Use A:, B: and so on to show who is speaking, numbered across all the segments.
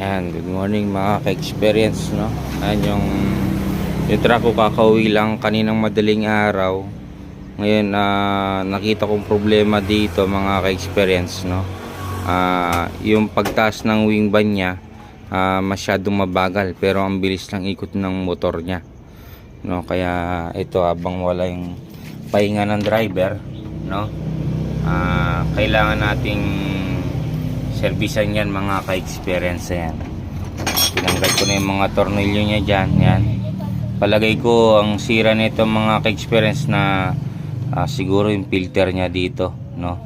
A: Ayan, good morning mga ka-experience, no? Ayan yung, yung truck ko kakauwi lang kaninang madaling araw. Ngayon, ah, nakita kong problema dito mga ka-experience, no? Ah, yung pagtaas ng wing van niya, ah, masyadong mabagal pero ang bilis lang ikot ng motor niya. No, kaya ito habang wala yung pahinga ng driver, no? Ah, kailangan nating servisan yan mga ka-experience yan. Tinanggal ko na yung mga tornilyo niya dyan yan. Palagay ko ang sira nito mga ka-experience na ah, siguro yung filter niya dito no?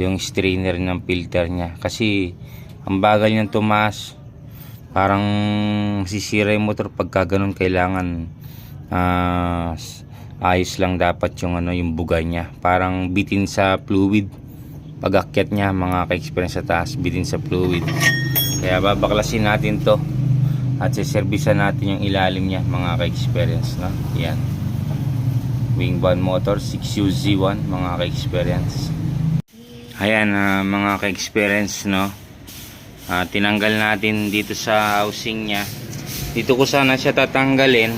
A: Yung strainer ng filter niya. Kasi ang bagal niyang tumaas. Parang sisira yung motor. Pagka ganun kailangan s- ayos lang dapat yung ano yung buga niya. Parang bitin sa fluid pag-akyat niya mga ka-experience sa taas bitin sa fluid. Kaya babaklasin natin to at siservisan natin yung ilalim niya mga ka-experience no? yan. Wing van motor 6UZ1 mga ka-experience. Ayan ah, mga ka-experience no? Ah, tinanggal natin dito sa housing niya. Dito ko sana siya tatanggalin.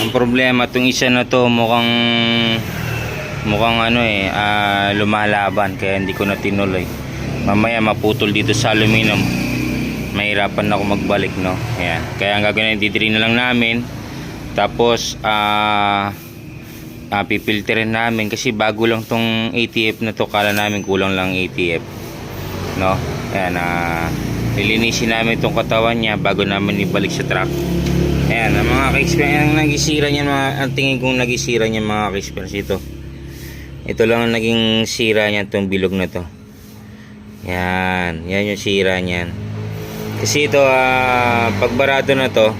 A: Ang problema itong isa na to mukhang mukhang ano eh ah, lumalaban kaya hindi ko na tinuloy. Mamaya maputol dito sa aluminum. Mahirapan na ako magbalik no? Ayan. Kaya ang gagawin didiri na lang namin. Tapos ah uh, pipilterin namin. Kasi bago lang tong ATF na to. Kala namin kulang lang ATF no? Ayan ah lilinisin namin tong katawan niya bago namin ibalik sa truck. Ayan ang mga ka-experience ang nagisira niyan mga ang tingin kong nagisira niyan mga ka-experience ito ito lang ang naging sira niyan tong bilog na to. Yan yan yung sira niyan. Kasi ito ah pagbarado na to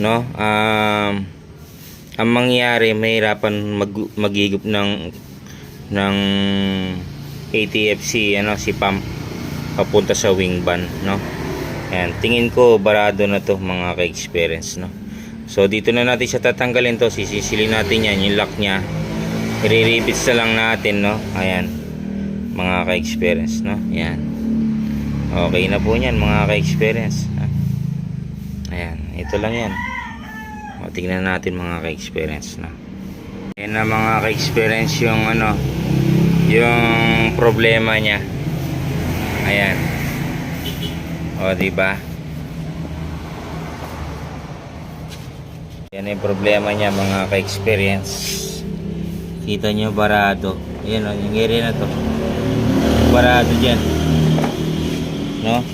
A: no um, ang mangyayari mahirapan mag magigop ng ng ATFC ano si pump papunta sa wing van no. Ayan, tingin ko barado na to mga ka-experience no. So dito na natin siya tatanggalin to sisisilin natin yan yung lock niya i-repeats na lang natin no? Ayan. Mga ka-experience no? Ayan. Okay na po yan mga ka-experience ayan ito lang yan. O, tingnan natin mga ka-experience na ayan na mga ka-experience yung ano yung problema niya. Ayan. O diba? Yan yung problema niya mga ka-experience kita nyo barado. Ayan o yung area na to. Barado dyan. No?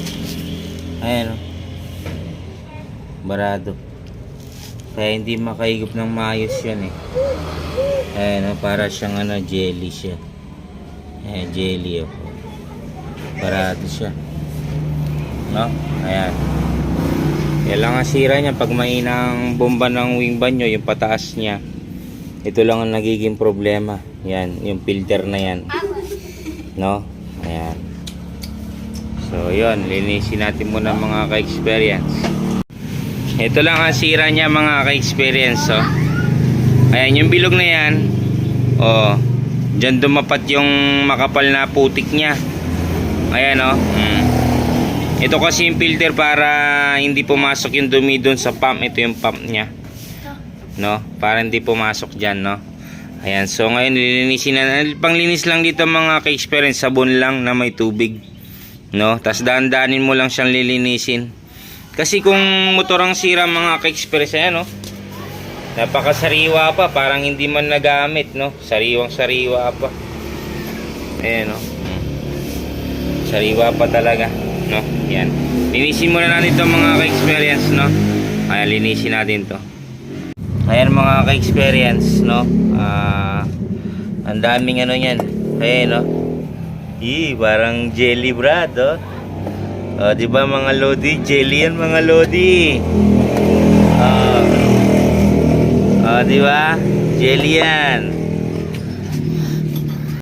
A: Ayan o barado. Kaya hindi makaigop ng maayos yan eh. Ayan o para siyang ano jelly siya. Ayan jelly o barado siya. No? Ayan. Yan lang ang sira niya pag mainang bomba ng wing van nyo yung pataas niya ito lang ang nagiging problema. Yan yung filter na yan. No? Ayan. So yun linisin natin muna mga ka-experience. Ito lang ang sira niya mga ka-experience oh. ayan yung bilog na yan oh dyan dumapat yung makapal na putik niya. Ayan oh. Mm. ito kasi yung filter para hindi pumasok yung dumi doon sa pump. Ito yung pump niya no? Para hindi pumasok diyan no? Ayan so ngayon lilinisin na panglinis lang dito mga ka-experience. Sabon lang na may tubig. No? Tas daan-daanin mo lang siyang lilinisin. Kasi kung motor ang sira mga ka-experience ayan no? Napakasariwa pa. Parang hindi man nagamit no? Sariwang sariwa pa. Ayan no? Sariwa pa talaga no? Yan linisin muna natin itong mga ka-experience no? Ayan linisin natin to Ayan mga ka-experience, no? Ah, ang daming ano niyan. Ayan, no? Ih, parang jelly brad, oh. Oh, di ba mga lodi? Jelly yan mga lodi. Oh. Oh, di ba? Jelly yan.